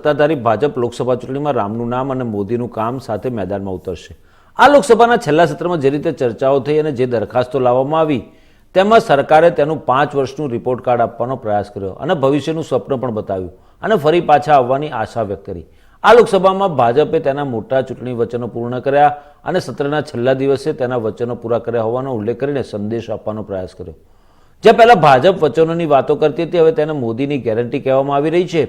સત્તાધારી ભાજપ લોકસભા ચૂંટણીમાં રામનું નામ અને મોદીનું કામ સાથે મેદાનમાં ઉતરશે. આ લોકસભાના છેલ્લા સત્રમાં જે રીતે ચર્ચાઓ થઈ અને જે દરખાસ્તો લાવવામાં આવી, તેમાં સરકારે તેનું પાંચ વર્ષનું રિપોર્ટ કાર્ડ આપવાનો પ્રયાસ કર્યો અને ભવિષ્યનું સ્વપ્ન પણ બતાવ્યું અને ફરી પાછા આવવાની આશા વ્યક્ત કરી. આ લોકસભામાં ભાજપે તેના મોટા ચૂંટણી વચનો પૂર્ણ કર્યા અને સત્રના છેલ્લા દિવસે તેના વચનો પૂરા કર્યા હોવાનો ઉલ્લેખ કરીને સંદેશ આપવાનો પ્રયાસ કર્યો. જે પહેલાં ભાજપ વચનોની વાતો કરતી હતી, હવે તેને મોદીની ગેરંટી કહેવામાં આવી રહી છે.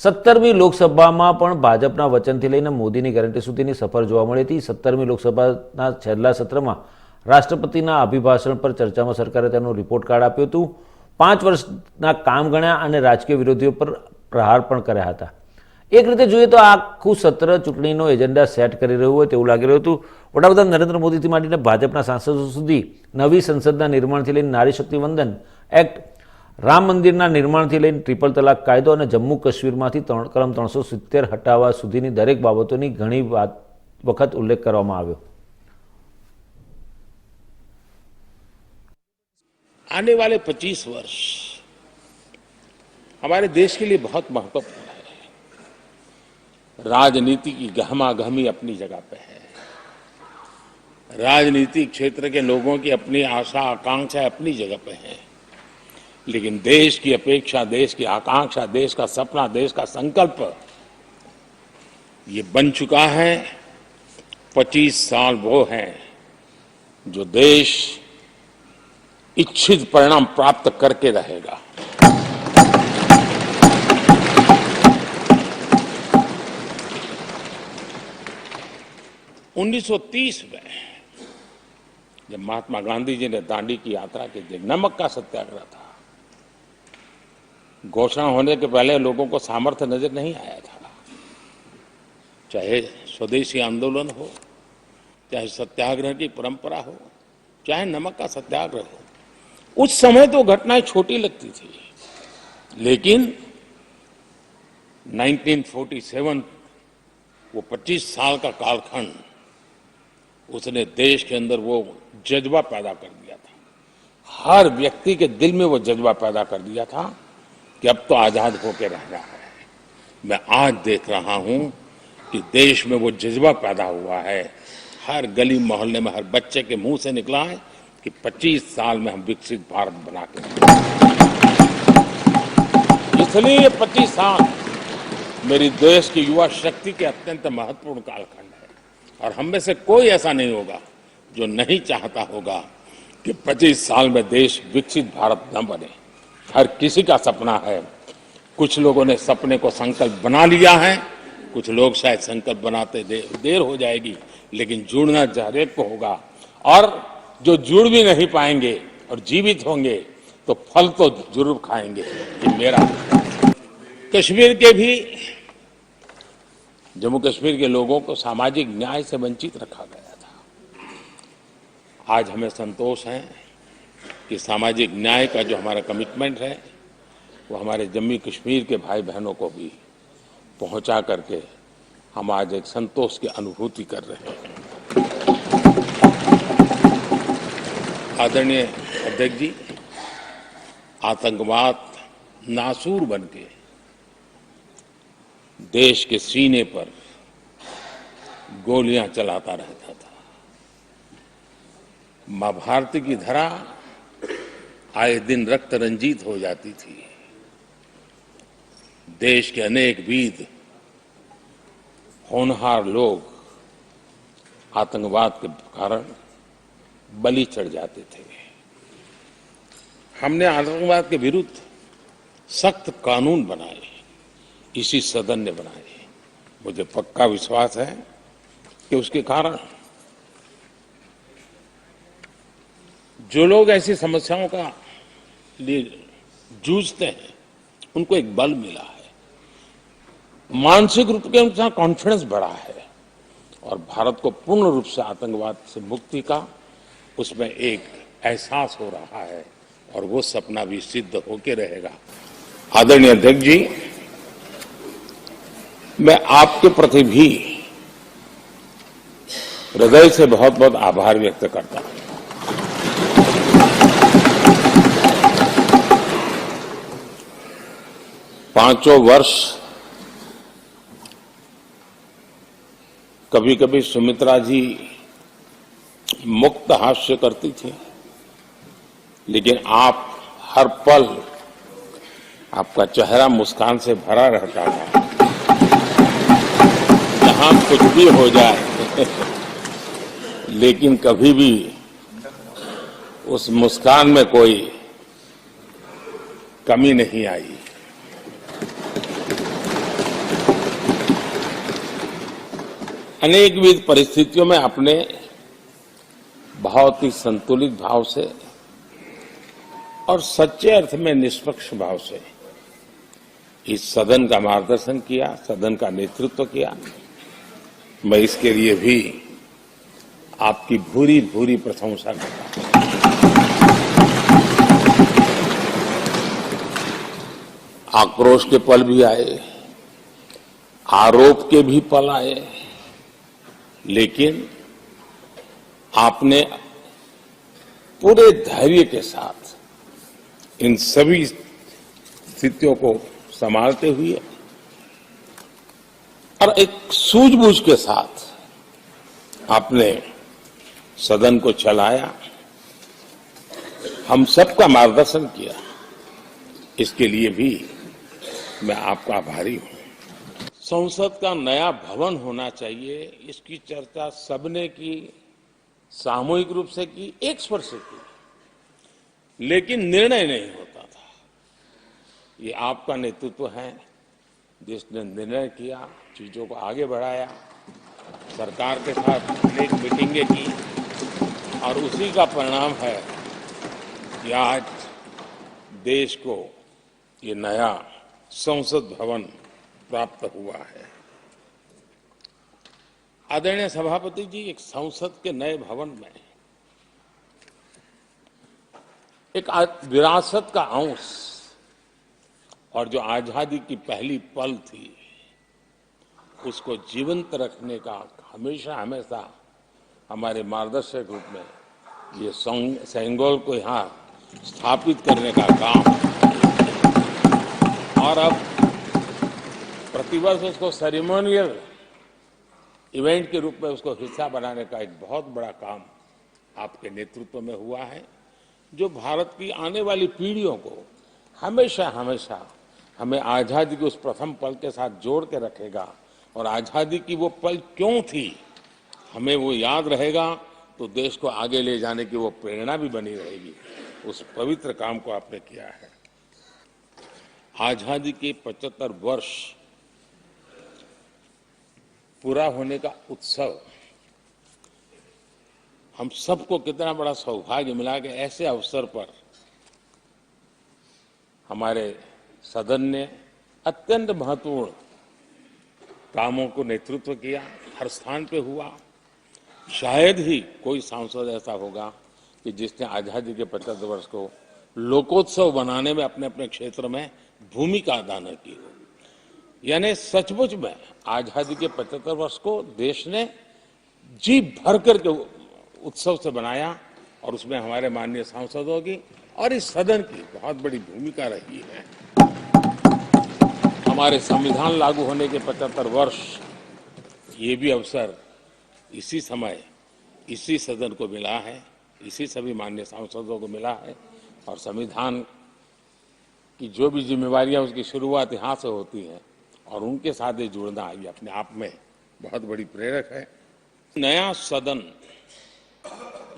સત્તરમી લોકસભામાં પણ ભાજપના વચનથી લઈને મોદીની ગેરંટી સુધીની સફર જોવા મળી હતી. સત્તરમી લોકસભાના છેલ્લા સત્રમાં રાષ્ટ્રપતિના અભિભાષણ પર ચર્ચામાં સરકારે તેનું રિપોર્ટ કાર્ડ આપ્યું હતું. પાંચ વર્ષના કામ ગણ્યા અને રાજકીય વિરોધીઓ પર પ્રહાર પણ કર્યા હતા. એક રીતે જોઈએ તો આખું સત્ર ચૂંટણીનો એજન્ડા સેટ કરી રહ્યું હોય તેવું લાગી રહ્યું હતું. વડાપ્રધાન નરેન્દ્ર મોદીથી માંડીને ભાજપના સાંસદો સુધી નવી સંસદના નિર્માણથી લઈને નારી શક્તિ વંદન એક્ટ રામ મંદિરના નિર્માણથી લઈને ટ્રિપલ તલાક કાયદો અને જમ્મુ કાશ્મીરમાંથી ત્રણ કલમ ત્રણસો સિત્તેર હટાવવા સુધીની દરેક બાબતોની ઘણી વાત વખત ઉલ્લેખ કરવામાં આવ્યો आने वाले 25 वर्ष हमारे देश के लिए बहुत महत्वपूर्ण है राजनीति की गहमा गहमी अपनी जगह पे है राजनीतिक क्षेत्र के लोगों की अपनी आशा आकांक्षा अपनी जगह पे है लेकिन देश की अपेक्षा, देश की आकांक्षा, देश का सपना, देश का संकल्प ये बन चुका है। 25 साल वो हैं जो देश इच्छित परिणाम प्राप्त करके रहेगा। उन्नीस सौ तीस में जब महात्मा गांधी जी ने दांडी की यात्रा के थी नमक का सत्याग्रह था घोषणा होने के पहले लोगों को सामर्थ्य नज़र नहीं आया था। चाहे स्वदेशी आंदोलन हो, चाहे सत्याग्रह की परंपरा हो, चाहे नमक का सत्याग्रह हो, उस समय तो घटनाएँ छोटी लगती थी। लेकिन 1947 वो 25 साल का कालखंड, उसने देश के अंदर वो जज्बा पैदा कर दिया था। हर व्यक्ति के दिल में वो जज्बा पैदा कर दिया था। कि अब तो आज़ाद होकर रहना है। मैं आज देख रहा हूँ कि देश में वो जज्बा पैदा हुआ है। हर गली मोहल्ले में हर बच्चे के मुँह से निकला है कि 25 साल में हम विकसित भारत बना के इसलिए ये 25 साल मेरी देश की युवा शक्ति के अत्यंत महत्वपूर्ण कालखंड है। और हम में से कोई ऐसा नहीं होगा जो नहीं चाहता होगा कि 25 साल में देश विकसित भारत न बने। हर किसी का सपना है। कुछ लोगों ने सपने को संकल्प बना लिया है कुछ लोग शायद संकल्प बनाते दे, देर हो जाएगी लेकिन जुड़ना हरेक को होगा। और जो जुड़ भी नहीं पाएँगे और जीवित होंगे तो फल तो ज़रूर खाएँगे। ये मेरा कश्मीर के भी जम्मू कश्मीर के लोगों को सामाजिक न्याय से वंचित रखा गया था। आज हमें संतोष है कि सामाजिक न्याय का जो हमारा कमिटमेंट है, वो हमारे जम्मू कश्मीर के भाई बहनों को भी पहुँचा करके हम आज एक संतोष की अनुभूति कर रहे हैं। आदरणीय अध्यक्ष जी, आतंकवाद नासूर बन के देश के सीने पर गोलियाँ चलाता रहता था। माँ भारती की धरा आए दिन रक्त रंजित हो जाती थी। देश के अनेक वीर, होनहार लोग आतंकवाद के कारण बलि चढ़ जाते थे। हमने आतंकवाद के विरुद्ध सख्त कानून बनाए, इसी सदन ने बनाए। मुझे पक्का विश्वास है कि उसके कारण जो लोग ऐसी समस्याओं का लिए जूझते हैं, उनको एक बल मिला है। मानसिक रूप के अनुसार कॉन्फिडेंस बढ़ा है और भारत को पूर्ण रूप से आतंकवाद से मुक्ति का उसमें एक एहसास हो रहा है और वो सपना भी सिद्ध होके रहेगा। आदरणीय अध्यक्ष जी, मैं आपके प्रति भी हृदय से बहुत बहुत आभार व्यक्त करता हूँ। पाँचों वर्ष कभी कभी सुमित्रा जी मुक्त हास्य करती थी, लेकिन आप हर पल आपका चेहरा मुस्कान से भरा रहता था। जहाँ कुछ भी हो जाए, लेकिन कभी भी उस मुस्कान में कोई कमी नहीं आई। अनेकविध परिस्थितियों में आपने बहुत ही संतुलित भाव से और सच्चे अर्थ में निष्पक्ष भाव से इस सदन का मार्गदर्शन किया, सदन का नेतृत्व किया। मैं इसके लिए भी आपकी भूरी भूरी प्रशंसा करता हूँ। आक्रोश के पल भी आए, आरोप के भी पल आए लेकिन आपने पूरे धैर्य के साथ इन सभी स्थितियों को संभालते हुए और एक सूझबूझ के साथ आपने सदन को चलाया। हम सबका मार्गदर्शन किया। इसके लिए भी मैं आपका आभारी हूँ। संसद का नया भवन होना चाहिए, इसकी चर्चा सबने की, सामूहिक रूप से की, एक स्वर से की। लेकिन निर्णय नहीं होता था। ये आपका नेतृत्व है। जिसने निर्णय किया, चीज़ों को आगे बढ़ाया, सरकार के साथ अनेक मीटिंगें की, और उसी का परिणाम है कि आज देश को ये नया संसद भवन प्राप्त हुआ है। आदरणीय सभापति जी, एक संसद के नए भवन में एक विरासत का अंश और जो आज़ादी की पहली पल थी, उसको जीवंत रखने का हमेशा हमेशा हमारे मार्गदर्शक रूप में ये सेंगोल को यहाँ स्थापित करने का काम। और अब प्रतिवर्ष उसको सेरेमोनियल इवेंट के रूप में उसको हिस्सा बनाने का एक बहुत बड़ा काम आपके नेतृत्व में हुआ है, जो भारत की आने वाली पीढ़ियों को हमेशा हमेशा हमें आज़ादी के उस प्रथम पल के साथ जोड़ के रखेगा और आज़ादी की वो पल क्यों थी हमें वो याद रहेगा तो देश को आगे ले जाने की वो प्रेरणा भी बनी रहेगी। उस पवित्र काम को आपने किया है। आज़ादी के 75 वर्ष पूरा होने का उत्सव। हम सबको कितना बड़ा सौभाग्य मिला कि ऐसे अवसर पर हमारे सदन ने अत्यंत महत्वपूर्ण कामों को नेतृत्व किया, हर स्थान पे हुआ। शायद ही कोई सांसद ऐसा होगा कि जिसने आज़ादी के पचहत्तर वर्ष को लोकोत्सव बनाने में अपने अपने क्षेत्र में भूमिका अदा न की हो। यानी सचमुच में आज़ादी के पचहत्तर वर्ष को देश ने जी भर करके उत्सव से बनाया और उसमें हमारे माननीय सांसदों की और इस सदन की बहुत बड़ी भूमिका रही है। हमारे संविधान लागू होने के 75 वर्ष, ये भी अवसर इसी समय, इसी सदन को मिला है, इसी सभी माननीय सांसदों को मिला है और संविधान की जो भी जिम्मेवारियाँ उसकी शुरुआत यहाँ से होती है और उनके साथ ये जुड़ना ये अपने आप में बहुत बड़ी प्रेरक है। नया सदन,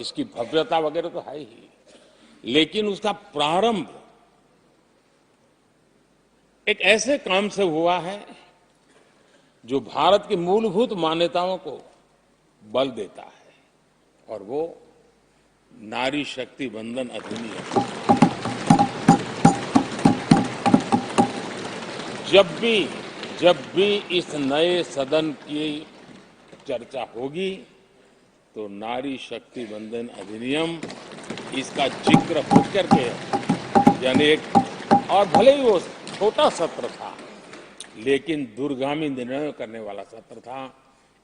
इसकी भव्यता वगैरह तो है ही, लेकिन उसका प्रारंभ एक ऐसे काम से हुआ है जो भारत की मूलभूत मान्यताओं को बल देता है, और वो नारी शक्ति बंधन अधिनियम। जब भी जब भी इस नए सदन की चर्चा होगी तो नारी शक्ति बंधन अधिनियम इसका ज़िक्र हो करके यानी एक और भले ही वो छोटा सत्र था, लेकिन दूरगामी निर्णय करने वाला सत्र था,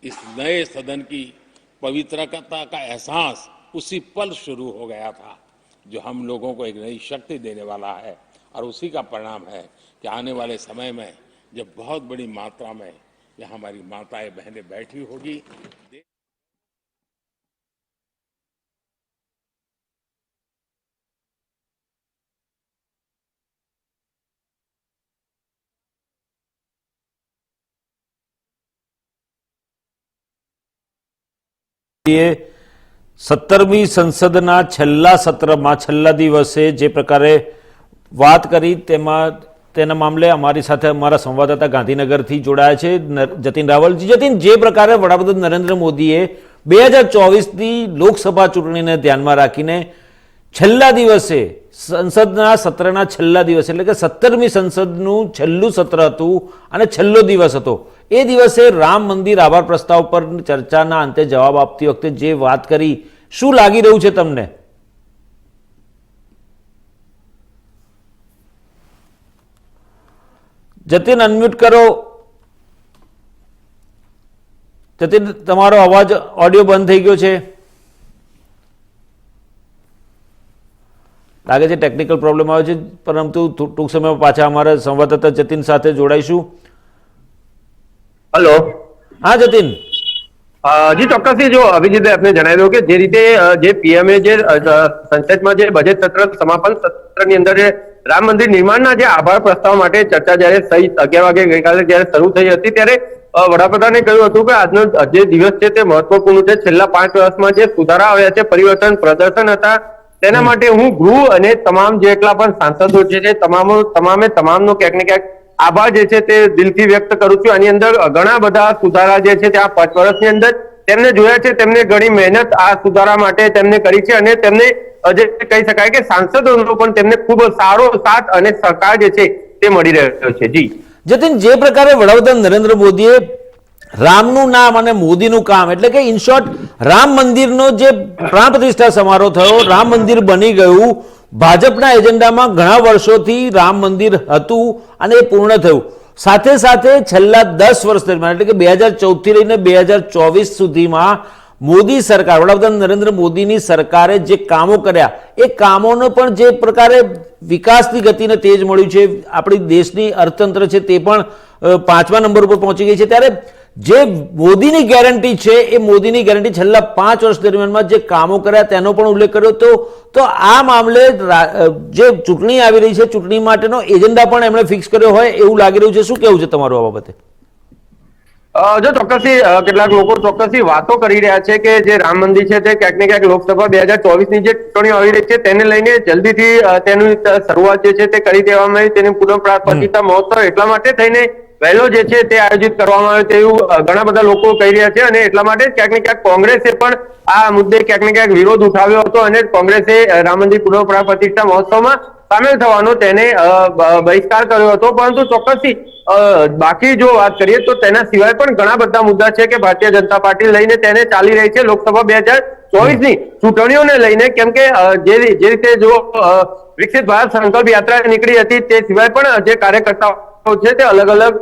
इस नए सदन की पवित्रता का एहसास उसी पल शुरू हो गया था, जो हम लोगों को एक नई शक्ति देने वाला है, और उसी का परिणाम है कि आने वाले समय में जब बहुत बड़ी मात्रा में यहाँ हमारी माताएं बहनें बैठी होगी એ સત્તરમી સંસદના છેલ્લા સત્રમાં છેલ્લા દિવસે જે પ્રકારે વાત કરી તેમાં તેના મામલે અમારી સાથે અમારા સંવાદદાતા ગાંધીનગરથી જોડાયા છે. જતીન રાવલજી, જતીન, જે પ્રકારે વડાપ્રધાન નરેન્દ્ર મોદીએ બે હજાર ચોવીસની લોકસભા ચૂંટણીને ધ્યાનમાં રાખીને છેલ્લા દિવસે સંસદના સત્રના છેલ્લા દિવસે, એટલે કે સત્તરમી સંસદનું છેલ્લું સત્ર હતું અને છેલ્લો દિવસ હતો. એ દિવસે રામ મંદિર આભાર પ્રસ્તાવ પર ચર્ચાના અંતે જવાબ આપતી વખતે જે વાત કરી, શું લાગી રહ્યું છે તમને? જતીન અનમ્યુટ કરો. જતીન તમારો અવાજ ઓડિયો બંધ થઈ ગયો છે. લાગે છે ટેકનિકલ પ્રોબ્લેમ આવે છે પરંતુ ટૂંક સમયમાં પાછા અમારા સંવાદદાતા જતીન સાથે જોડાઈશું. હલો હા જતીન. હજી જી ચોક્કસથી જો અભિજીતે આપને જણાવ્યું કે જે રીતે જે પીએમએ જે સંસદમાં જે બજેટ સત્ર સમાપન સત્રની અંદર જે રામ મંદિર નિર્માણના જે આભાર પ્રસ્તાવ માટે ચર્ચા જ્યારે સહી અગિયાર વાગે ગઈકાલે જ્યારે શરૂ થઈ હતી, ત્યારે વડાપ્રધાને કહ્યું હતું કે આજનો, જે દિવસ છે તે મહત્વપૂર્ણ છે. છેલ્લા પાંચ વર્ષમાં જે સુધારા આવ્યા છે, પરિવર્તન, પ્રદર્શન હતા, તેના માટે હું ગૃહ અને તમામ જેટલા પણ સાંસદો છે તમામ, તમામે તમામનો ક્યાંક ને ક્યાંક આભાર જે છે તે દિલથી વ્યક્ત કરું છું. આની અંદર ઘણા બધા સુધારા જે છે તે આ પાંચ વર્ષની અંદર તેમને જોયા છે, તેમને ઘણી મહેનત આ સુધારા માટે તેમને કરી છે અને તેમને જે કહી શકાય કે સાંસદોનો પણ તેમને ખૂબ સારો સાથ અને સહકાર જે છે તે મળી રહ્યો છે. જી. જતીન, જે પ્રકારે વડાપ્રધાન નરેન્દ્ર મોદીએ રામનું નામ અને મોદીનું કામ, એટલે કે ઇન શોર્ટ રામ મંદિરનો જે પ્રાણ પ્રતિષ્ઠા સમારોહ થયો, રામ મંદિર બની ગયું, ભાજપના એજન્ડામાં ઘણા વર્ષોથી રામ મંદિર હતું અને એ પૂર્ણ થયું. સાથે સાથે છેલ્લા દસ વર્ષ દરમિયાન, એટલે કે બે હજાર ચૌદથી લઈને બે હજાર ચોવીસ સુધીમાં મોદી સરકાર, વડાપ્રધાન નરેન્દ્ર મોદીની સરકારે જે કામો કર્યા, એ કામોનો પણ જે પ્રકારે વિકાસની ગતિને તેજ મળ્યું છે, આપણી દેશની અર્થતંત્ર છે તે પણ પાંચમા નંબર ઉપર પહોંચી ગઈ છે. ત્યારે જે મોદીની ગેરંટી છે, એ મોદીની ગેરંટી છેલ્લા પાંચ વર્ષ દરમિયાનમાં જે કામો કર્યા તેનો પણ ઉલ્લેખ કર્યો હતો. તો આ મામલે જે ચૂંટણી આવી રહી છે, ચૂંટણી માટેનો એજન્ડા પણ એમણે ફિક્સ કર્યો હોય એવું લાગી રહ્યું છે. શું કેવું છે તમારું આ બાબતે? જો ચોક્કસથી કેટલાક લોકો ચોક્કસથી વાતો કરી રહ્યા છે કે જે રામ મંદિર છે તે ક્યાંક ને ક્યાંક લોકસભા બે હજાર ચોવીસની જે ચૂંટણીઓ આવી રહી છે તેને લઈને જલ્દીથી તેની શરૂઆત જે છે તે કરી દેવામાં આવી. તેની પુનઃ પ્રતિષ્ઠા મહોત્સવ એટલા માટે થઈને વહેલો જે છે તે આયોજિત કરવામાં આવે તેવું ઘણા બધા લોકો કહી રહ્યા છે અને એટલા માટે ક્યાંક ને ક્યાંક કોંગ્રેસે પણ આ મુદ્દે ક્યાંક ને ક્યાંક વિરોધ ઉઠાવ્યો હતો અને કોંગ્રેસે રામ મંદિર પુનઃ પ્રતિષ્ઠા મહોત્સવમાં સામેલ થવાનો તેને બહિષ્કાર કર્યો હતો. પરંતુ ચોક્કસથી બાકી જો વાત કરીએ તો તેના સિવાય પણ ઘણા બધા મુદ્દા છે કે ભારતીય જનતા પાર્ટી લઈને તેને ચાલી રહી છે લોકસભા બે હજાર ચોવીસની ચૂંટણીઓને લઈને. કેમ કે જે રીતે જો વિકસિત ભારત સંકલ્પ યાત્રા નીકળી હતી તે સિવાય પણ જે કાર્યકર્તાઓ છે તે અલગ અલગ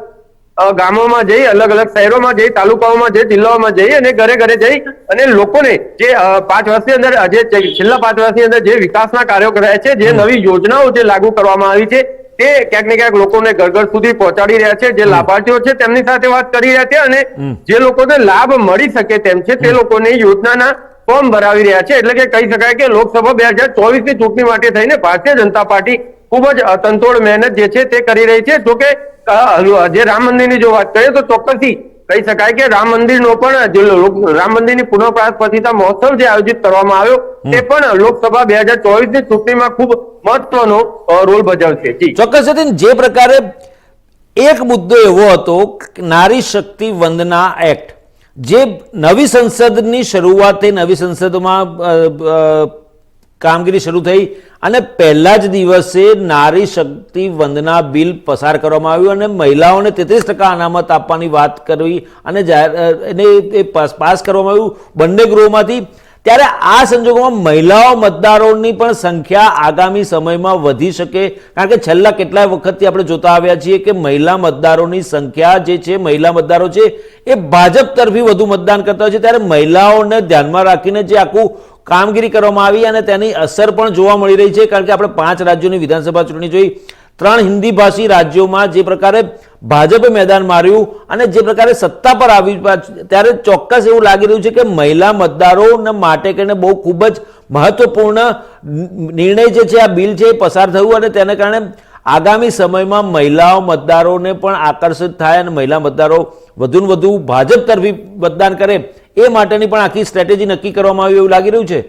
ગામોમાં જઈ અલગ અલગ શહેરોમાં જઈ તાલુકાઓમાં જઈ જિલ્લાઓમાં જઈ અને ઘરે ઘરે જઈ અને લોકોને જે પાંચ વર્ષની અંદર જે છેલ્લા પાંચ વર્ષની અંદર જે વિકાસના કાર્યો કર્યા છે જે નવી યોજનાઓ જે લાગુ કરવામાં આવી છે તે ક્યાંક ને ક્યાંક લોકોને ઘર ઘર સુધી પહોંચાડી રહ્યા છે જે લાભાર્થીઓ છે તેમની સાથે વાત કરી રહ્યા છે અને જે લોકોને લાભ મળી શકે તેમ છે તે લોકોને યોજનાના ફોર્મ ભરાવી રહ્યા છે એટલે કે કહી શકાય કે લોકસભા બે હજાર ચોવીસની ચૂંટણી માટે થઈને ભારતીય જનતા પાર્ટી ખૂબ જ તંતોડ મહેનત જે છે તે કરી રહી છે. જોકે કે જે રામ મંદિરની જો વાત કરીએ તો ચોક્કસથી કહી શકાય કે રામ મંદિરનો પણ રામ મંદિરની પુનઃ મહોત્સવ જે આયોજિત કરવામાં આવ્યો તે પણ લોકસભા બે હજાર ચોવીસની ચૂંટણીમાં ખૂબ મહત્વનો રોલ ભજવશે. ચોક્કસ જે પ્રકારે એક મુદ્દો એવો હતો નારી શક્તિ વંદના એક્ટ. જે નવી સંસદની શરૂઆતે નવી સંસદમાં કામગીરી શરૂ થઈ અને પહેલા જ દિવસે નારી શક્તિ વંદના બિલ પસાર કરવામાં આવ્યું અને મહિલાઓને તેત્રીસ ટકા અનામત આપવાની વાત કરવી અને જાહેર એને એ પાસ કરવામાં આવ્યું બંને ગૃહોમાંથી. ત્યારે આ સંજોગોમાં મહિલાઓ મતદારોની પણ સંખ્યા આગામી સમયમાં વધી શકે. કારણ કે છેલ્લા કેટલાય વખતથી આપણે જોતા આવ્યા છીએ કે મહિલા મતદારોની સંખ્યા જે છે, મહિલા મતદારો છે, એ ભાજપ તરફી વધુ મતદાન કરતા હોય છે. ત્યારે મહિલાઓને ધ્યાનમાં રાખીને જે આખું કામગીરી કરવામાં આવી અને તેની અસર પણ જોવા મળી રહી છે, કારણ કે આપણે પાંચ રાજ્યોની વિધાનસભા ચૂંટણી જોઈ. ત્રણ હિન્દી ભાષી રાજ્યોમાં જે પ્રકારે ભાજપે મેદાન માર્યું અને જે પ્રકારે સત્તા પર આવી ત્યારે ચોક્કસ એવું લાગી રહ્યું છે કે મહિલા મતદારોને માટે કરીને બહુ ખૂબ જ મહત્વપૂર્ણ નિર્ણય જે છે, આ બિલ છે એ પસાર થયું અને તેને કારણે આગામી સમયમાં મહિલાઓ મતદારોને પણ આકર્ષિત થાય અને મહિલા મતદારો વધુને વધુ ભાજપ તરફી મતદાન કરે. એ માટેની પણ આખી સ્ટ્રેટેજી નક્કી કરવામાં આવી એવું લાગી રહ્યું છે?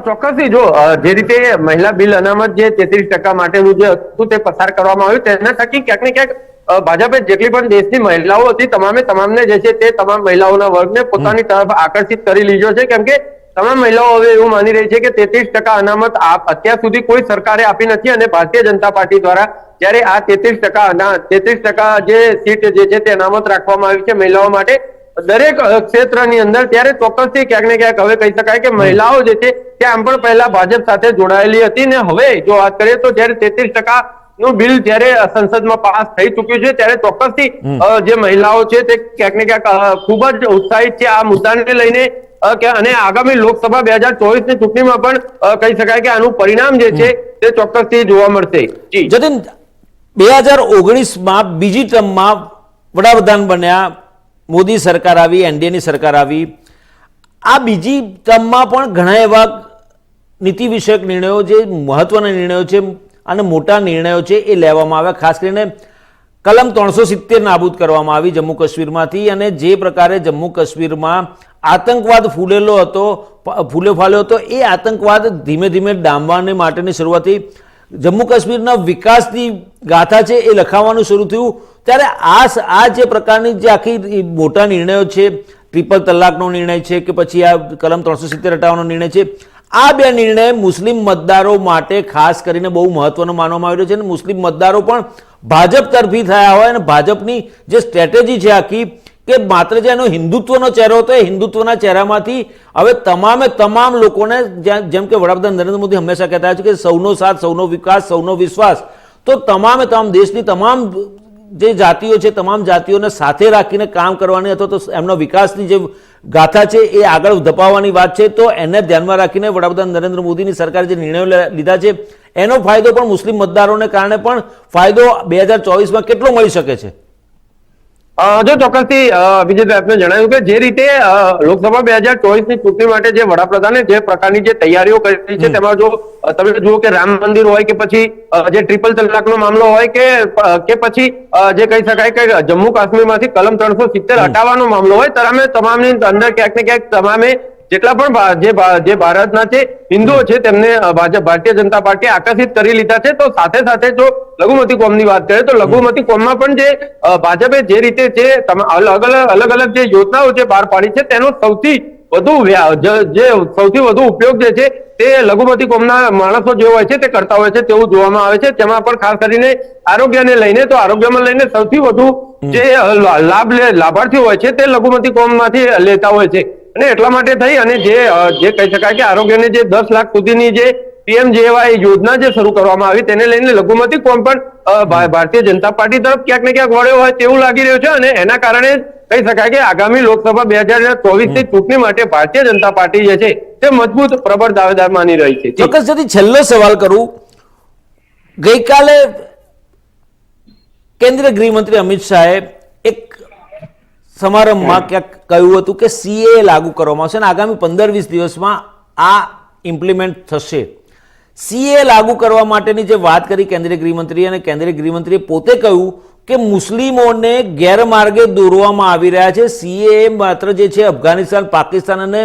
ચોક્કસથી. જો જે રીતે મહિલા બિલ અનામત જે તેત્રીસ ટકા માટેનું જે હતું તે પસાર કરવામાં આવ્યું તેના થકી ક્યાંક ને ક્યાંક ભાજપે જેટલી પણ દેશની મહિલાઓ હતી તમામે તમામને જે છે તે તમામ મહિલાઓના વર્ગને પોતાની તરફ આકર્ષિત કરી લીધો છે. કેમ કે તમામ મહિલાઓ હવે એવું માની રહી છે કે તેત્રીસ ટકા અનામત અત્યાર સુધી કોઈ સરકારે આપી નથી અને ભારતીય જનતા પાર્ટી દ્વારા જ્યારે આ તેત્રીસ ટકા તેત્રીસ ટકા જે સીટ જે છે તે અનામત રાખવામાં આવી છે મહિલાઓ માટે દરેક ક્ષેત્રની અંદર ત્યારે ચોક્કસથી ક્યાંક ને ક્યાંક હવે કહી શકાય કે મહિલાઓ જે છે તે આમ પણ પહેલા ભાજપ સાથે જોડાયેલી હતી ને હવે જો વાત કરીએ તો જયારે તેત્રીસ ટકા નું બિલ જ્યારે સંસદમાં પાસ થઈ ચુક્યું છે ત્યારે ચોક્કસથી જે મહિલાઓ છે તે ક્યાંક ને ક્યાંક ખૂબ જ ઉત્સાહિત છે આ મુદ્દાને લઈને કે અને આગામી લોકસભા બે હજાર ચોવીસની ચૂંટણીમાં પણ કહી શકાય કે આનું પરિણામ જે છે તે ચોક્કસથી જોવા મળશે. જતીન બે હજાર ઓગણીસમાં બીજી ટર્મમાં વડાપ્રધાન બન્યા મોદી સરકાર આવી, એનડીએની સરકાર આવી. આ બીજી ટર્મમાં પણ ઘણા એવા નીતિ વિષયક નિર્ણયો જે મહત્વના નિર્ણયો છે અને મોટા નિર્ણયો છે એ લેવામાં આવ્યા. ખાસ કરીને કલમ ત્રણસો સિત્તેર નાબૂદ કરવામાં આવી જમ્મુ કાશ્મીરમાંથી અને જે પ્રકારે જમ્મુ કાશ્મીરમાં આતંકવાદ ફૂલેલો હતો ફૂલે ફાલ્યો હતો, એ આતંકવાદ ધીમે ધીમે ડામવાને માટેની શરૂઆતથી જમ્મુ કાશ્મીરના વિકાસની ગાથા છે એ લખાવવાનું શરૂ થયું. ત્યારે આ આ જે પ્રકારની જે આખી મોટા નિર્ણયો છે ટ્રિપલ તલાકનો નિર્ણય છે કે પછી આ કલમ ત્રણસો સિત્તેર હટાવવાનો નિર્ણય છે, આ બે નિર્ણય મુસ્લિમ મતદારો માટે ખાસ કરીને બહુ મહત્વનો માનવામાં આવી રહ્યો છે અને મુસ્લિમ મતદારો પણ ભાજપ તરફી થયા હોય અને ભાજપની જે સ્ટ્રેટેજી છે આખી કે માત્ર જે એનો હિન્દુત્વનો ચહેરો હતો એ હિન્દુત્વના ચહેરામાંથી હવે તમામે તમામ લોકોને જેમ કે વડાપ્રધાન નરેન્દ્ર મોદી હંમેશા કહેતા છે કે સૌનો સાથ, સૌનો વિકાસ, સૌનો વિશ્વાસ. તો તમામે તમામ દેશની તમામ જે જાતિઓ છે, તમામ જાતિઓને સાથે રાખીને કામ કરવાની અથવા તો એમનો વિકાસની જે ગાથા છે, એ આગળ ધપાવવાની વાત છે, તો એને ધ્યાનમાં રાખીને વડાપ્રધાન નરેન્દ્ર મોદીની સરકારે જે નિર્ણયો લીધા છે, એનો ફાયદો પણ મુસ્લિમ મતદારોને કારણે પણ ફાયદો બે હજાર ચોવીસમાં કેટલો મળી શકે છે? જો ચોક્કસથી અ, વિજયભાઈ આપને જણાવ્યું કે જે રીતે લોકસભા બે હજાર ચોવીસની ચૂંટણી માટે જે વડાપ્રધાને જે પ્રકારની જે તૈયારીઓ કરી છે તેમાં જો તમે જુઓ કે રામ મંદિર હોય કે પછી જે ટ્રિપલ તલાકનો મામલો હોય કે કે પછી જે કહી શકાય કે જમ્મુ કાશ્મીરમાંથી કલમ ત્રણસો સિત્તેર હટાવવાનો મામલો હોય તમે તમામની અંદર ક્યાંક ને ક્યાંક તમામે જેટલા પણ જે જે ભારતના છે હિન્દુઓ છે તેમને ભાજપ ભારતીય જનતા પાર્ટી આકર્ષિત કરી લીધા છે. તો સાથે સાથે જો લઘુમતી કોમની વાત કરીએ તો લઘુમતી કોમમાં પણ જે ભાજપે જે રીતે જે તમ- અલગ અલગ અલગ અલગ જે યોજનાઓ જે બહાર પાડી છે તેનો સૌથી વધુ જે સૌથી વધુ ઉપયોગ જે છે તે લઘુમતી કોમના માણસો જે હોય છે તે કરતા હોય છે તેવું જોવામાં આવે છે. તેમાં પણ ખાસ કરીને આરોગ્યને લઈને તો આરોગ્યમાં લઈને સૌથી વધુ જે લાભ લે લાભાર્થી હોય છે તે લઘુમતી કોમમાંથી લેતા હોય છે. અને એટલા માટે થઈ અને જે જે કહી શકાય કે આરોગ્યને જે દસ લાખ સુધીની જે પીએમજેવાય યોજના જે શરૂ કરવામાં આવી તેને લઈને લઘુમતી કોમ પણ ભારતીય જનતા પાર્ટી તરફ ક્યાંક ને ક્યાંક વળ્યો હોય તેવું લાગી રહ્યું છે અને એના કારણે કહી શકાય કે આગામી લોકસભા બે હજાર ચોવીસની ચૂંટણી માટે ભારતીય જનતા પાર્ટી જે છે તે મજબૂત પ્રબળ દાવેદાર માની રહી છે. ચોક્કસ જેથી છેલ્લો સવાલ કરું. ગઈકાલે કેન્દ્રીય ગૃહમંત્રી અમિત શાહે સમારંભમાં ક્યાંક કહ્યું હતું કે સીએ લાગુ કરવામાં આવશે અને આગામી પંદર વીસ દિવસમાં આ ઇમ્પ્લિમેન્ટ થશે. સીએ લાગુ કરવા માટેની જે વાત કરી કેન્દ્રીય ગૃહમંત્રી અને કેન્દ્રીય ગૃહમંત્રીએ પોતે કહ્યું કે મુસ્લિમોને ગેરમાર્ગે દોરવામાં આવી રહ્યા છે. સીએ માત્ર જે છે અફઘાનિસ્તાન પાકિસ્તાન અને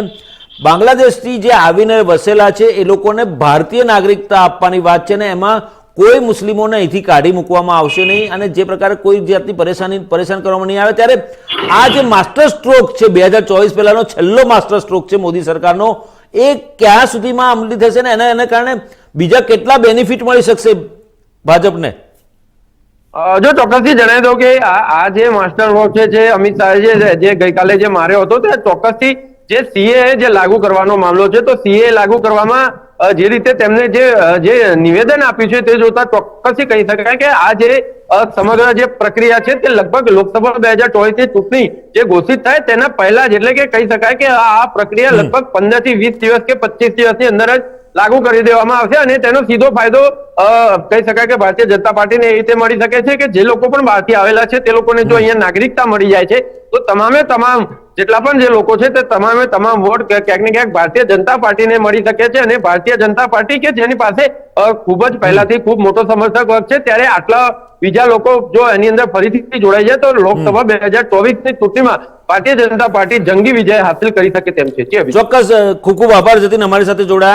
બાંગ્લાદેશથી જે આવીને વસેલા છે એ લોકોને ભારતીય નાગરિકતા આપવાની વાત છે ને એમાં કોઈ મુસ્લિમોને અહીંથી કાઢી મૂકવામાં આવશે નહીં અને જે પ્રકારે કોઈ જાતની પરેશાની પરેશાન કરવામાં નહીં આવે, ત્યારે આ જે માસ્ટર સ્ટ્રોક છે, બે હજાર ચોવીસ પહેલાનો છેલ્લો માસ્ટર સ્ટ્રોક છે મોદી સરકારનો, એ ક્યાં સુધીમાં અમલી થશે ને એના એને કારણે બીજા કેટલા બેનિફિટ મળી શકશે ભાજપને? જો ચોક્કસથી જણાવી દઉં કે આ જે માસ્ટર વર્ક છે, જે અમિત શાહે જે ગઈકાલે જે માર્યો હતો, તે ચોક્કસથી જે સીએ જે લાગુ કરવાનો મામલો છે, તો સીએ લાગુ કરવામાં જે રીતે તેમને જે જે નિવેદન આપ્યું છે તે જોતા ચોક્કસથી કહી શકાય કે આ જે સમગ્ર જે પ્રક્રિયા છે તે લગભગ લોકસભા બે હજાર ચોવીસની ચૂંટણી જે ઘોષિત થાય તેના પહેલા જ એટલે કે કહી શકાય કે આ આ પ્રક્રિયા લગભગ પંદરથી વીસ દિવસ કે પચીસ દિવસની અંદર જ લાગુ કરી દેવામાં આવશે અને તેનો સીધો ફાયદો કહી શકાય કે ભારતીય જનતા પાર્ટીને એ રીતે મળી શકે છે કે જે લોકો પણ બહારથી આવેલા છે તે લોકોને જો અહીંયા નાગરિકતા મળી જાય છે તો તમામે તમામ જેટલા પણ જે લોકો છે તે તમામે તમામ વોટ ક્યાંક ને ક્યાંક ભારતીય જનતા પાર્ટીને મળી શકે છે અને ભારતીય જનતા પાર્ટી કે જેની પાસે ખૂબ જ પહેલાથી ખૂબ મોટો સમર્થક વર્ગ છે ત્યારે આટલા બીજા લોકો જો એની અંદર ફરીથી જોડાઈ જાય તો લોકસભા બે હજાર ચોવીસની ચૂંટણીમાં ભારતીય જનતા પાર્ટી જંગી વિજય હાંસલ કરી શકે તેમ છે. ચોક્કસ ખૂબ ખૂબ આભાર જતીન અમારી સાથે જોડાયા.